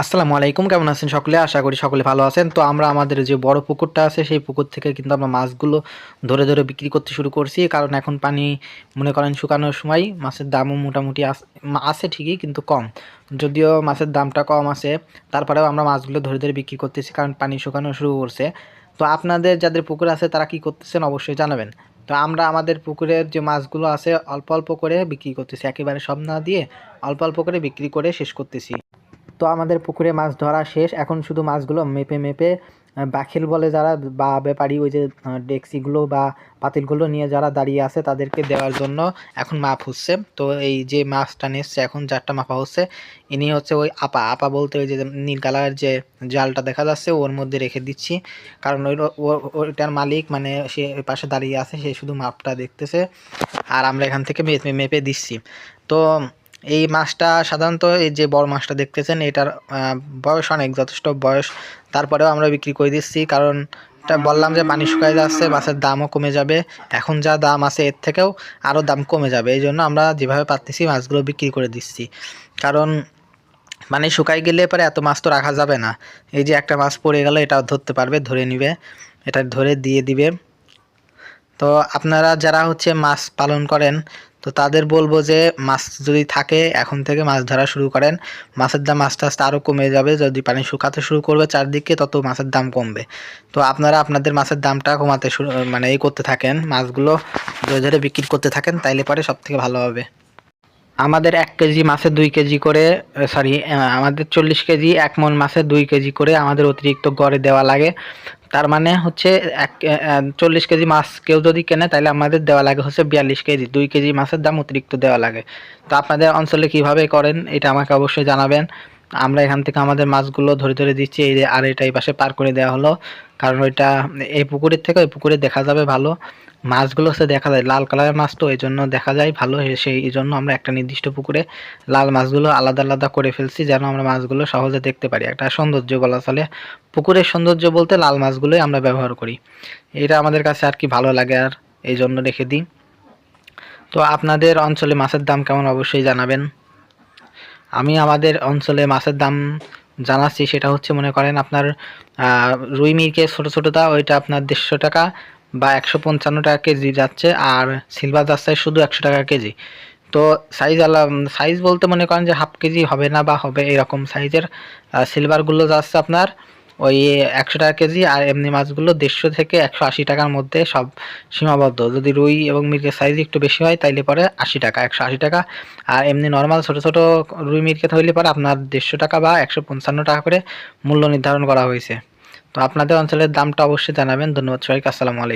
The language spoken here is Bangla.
আসসালামু আলাইকুম, কেমন আছেন সকলে? আশা করি সকলে ভালো আছেন। তো আমরা আমাদের যে বড় পুকুরটা আছে, সেই পুকুর থেকে কিন্তু আমরা মাছগুলো ধরে ধরে বিক্রি করতে শুরু করছি। কারণ এখন পানি, মনে করেন, শুকানোর সময় মাছের দামও মোটামুটি আছে ঠিকই, কিন্তু কম। যদিও মাছের দামটা কম আছে, তারপরেও আমরা মাছগুলো ধরে ধরে বিক্রি করতেছি, কারণ পানি শুকানো শুরু করছে। তো আপনাদের যাদের পুকুর আছে, তারা কি করতেছেন অবশ্যই জানাবেন। তো আমরা আমাদের পুকুরের যে মাছগুলো আছে, অল্প অল্প করে বিক্রি করতেছি। একেবারে সব না দিয়ে অল্প অল্প করে বিক্রি করে শেষ করতেছি। তো আমাদের পুকুরে মাছ ধরা শেষ। এখন শুধু মাছগুলো মেপে মেপে বাখিল বলে যারা বা ব্যাপারী ওই যে ডেক্সিগুলো বা পাতিলগুলো নিয়ে যারা দাঁড়িয়ে আছে তাদেরকে দেওয়ার জন্য এখন মাপ হচ্ছে। তো এই যে মাছটা নিচ্ছে এখন যারটা মাপা হচ্ছে। ইনি হচ্ছে ওই আপা। আপা বলতে ওই যে নীল কালারের যে জালটা দেখা যাচ্ছে, ওর মধ্যে রেখে দিচ্ছি। কারণ ওই ওইটার মালিক মানে সে ওই পাশে দাঁড়িয়ে আছে, সে শুধু মাপটা দেখতেছে। আর আমরা এখান থেকে মেপে দিচ্ছি। তো এই মাছটা সাধারণত এই যে বড় মাছটা দেখতেছেন, এটার বয়স অনেক, যথেষ্ট বয়স। তারপরেও আমরা বিক্রি করে দিচ্ছি, কারণ এটা বললাম যে পানি শুকায় যাচ্ছে, মাছের দামও কমে যাবে। এখন যা দাম আছে, এর থেকেও আরও দাম কমে যাবে। এই জন্য আমরা যেভাবে পারতেছি, মাছগুলো বিক্রি করে দিচ্ছি। কারণ মানে শুকাই গেলে পরে এত মাছ তো রাখা যাবে না। এই যে একটা মাছ পড়ে গেল, এটাও ধরতে পারবে, ধরে নিবে। এটা ধরে দিয়ে দিবে। তো আপনারা যারা হচ্ছে মাছ পালন করেন তো তাদের বলব যে মাছ যদি থাকে, এখন থেকে মাছ ধরা শুরু করেন। মাছের দাম আস্তে আস্তে আরও কমে যাবে। যদি পানি শুকাতে শুরু করবে চারদিকে, তত মাছের দাম কমবে। তো আপনারা আপনাদের মাছের দামটা কমাতে শুরু মানে এই করতে থাকেন। মাছগুলো ধরে ধরে বিক্রি করতে থাকেন, তাইলে পরে সব থেকে ভালো হবে। আমাদের এক কেজি মাছের দুই কেজি করে সরি আমাদের চল্লিশ কেজি, এক মন মাছের দুই কেজি করে আমাদের অতিরিক্ত গড়ে দেওয়া লাগে। তার মানে হচ্ছে এক চল্লিশ কেজি মাছ কেউ যদি কেনে তাহলে আমাদের দেওয়া লাগে হচ্ছে বিয়াল্লিশ কেজি। দুই কেজি মাছের দাম অতিরিক্ত দেওয়া লাগে। তো আপনাদের অঞ্চলে কীভাবে করেন, এটা আমাকে অবশ্যই জানাবেন। আমরা এখান থেকে আমাদের মাছগুলো ধরে ধরে দিচ্ছি, এই আর এটা এই পাশে পার করে দেওয়া হলো। কারণ ওইটা, এই পুকুরের থেকে ওই পুকুরে দেখা যাবে ভালো। মাছগুলো হচ্ছে দেখা যায় লাল কালারের মাছ তো এই জন্য দেখা যায় ভালো সেই জন্য আমরা একটা নির্দিষ্ট পুকুরে লাল মাছগুলো আলাদা আলাদা করে ফেলছি যেন আমরা মাছগুলো সহজে দেখতে পারি। একটা সৌন্দর্য বলা চলে। পুকুরের সৌন্দর্য বলতে লাল মাছগুলোই আমরা ব্যবহার করি। এটা আমাদের কাছে আর কি ভালো লাগে আর এই জন্য রেখে দিই। তো আপনাদের অঞ্চলে মাছের দাম কেমন অবশ্যই জানাবেন। আমি আমাদের অঞ্চলে মাছের দাম জানাচ্ছি, সেটা হচ্ছে মনে করেন আপনার রুই মিরকে ছোটো ছোটোটা ওইটা আপনার দেড়শো টাকা। বা একশো পঞ্চান্ন টাকা কেজি যাচ্ছে আর সিলভার যাচ্ছে শুধু একশো টাকা কেজি। তো সাইজ আলা সাইজ বলতে মনে করেন যে হাফ কেজি হবে না বা হবে এরকম সাইজের সিলভারগুলো যাচ্ছে আপনার ওই একশো টাকা কেজি আর এমনি মাছগুলো দেড়শো থেকে একশো আশি টাকার মধ্যে সব সীমাবদ্ধ। যদি রুই এবং মির্গের সাইজ একটু বেশি হয় তাইলে পরে আশি টাকা, একশো আশি টাকা। আর এমনি নর্মাল ছোটো ছোটো রুই মির্গেত হইলে পরে আপনার দেড়শো টাকা বা একশো পঞ্চান্ন টাকা করে মূল্য নির্ধারণ করা হয়েছে। তো আপনাদের অঞ্চলের দামটা অবশ্যই জানাবেন। ধন্যবাদ সবাইকে। আসসালামু আলাইকুম।